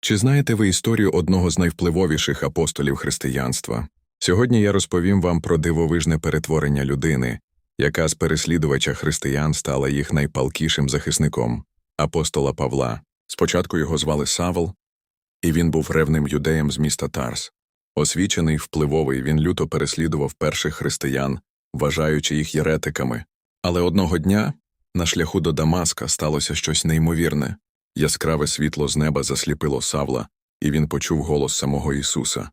Чи знаєте ви історію одного з найвпливовіших апостолів християнства? Сьогодні я розповім вам про дивовижне перетворення людини, яка з переслідувача християн стала їх найпалкішим захисником апостола Павла. Спочатку його звали Савл, і він був ревним юдеєм з міста Тарс. Освічений, впливовий, він люто переслідував перших християн, вважаючи їх єретиками. Але одного дня на шляху до Дамаска сталося щось неймовірне. Яскраве світло з неба засліпило Савла, і він почув голос самого Ісуса.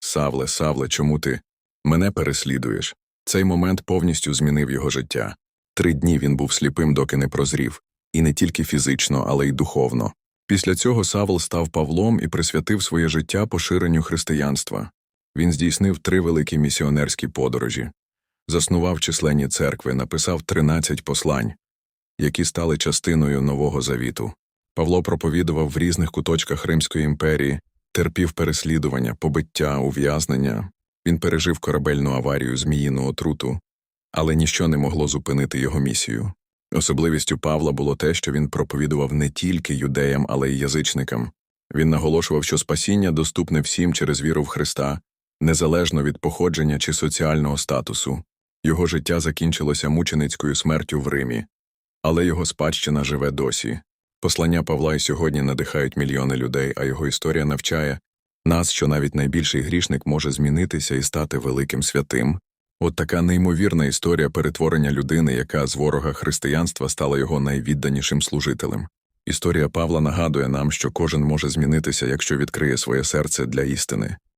Савле, Савле, чому ти мене переслідуєш? Цей момент повністю змінив його життя. Три дні він був сліпим, доки не прозрів, і не тільки фізично, але й духовно. Після цього Савл став Павлом і присвятив своє життя поширенню християнства. Він здійснив три великі місіонерські подорожі, заснував численні церкви, написав 13 послань, які стали частиною Нового Завіту. Павло проповідував в різних куточках Римської імперії, терпів переслідування, побиття, ув'язнення. Він пережив корабельну аварію, зміїну отруту, але ніщо не могло зупинити його місію. Особливістю Павла було те, що він проповідував не тільки юдеям, але й язичникам. Він наголошував, що спасіння доступне всім через віру в Христа, незалежно від походження чи соціального статусу. Його життя закінчилося мученицькою смертю в Римі, але його спадщина живе досі. Послання Павла й сьогодні надихають мільйони людей, а його історія навчає нас, що навіть найбільший грішник може змінитися і стати великим святим. От така неймовірна історія перетворення людини, яка з ворога християнства стала його найвідданішим служителем. Історія Павла нагадує нам, що кожен може змінитися, якщо відкриє своє серце для істини.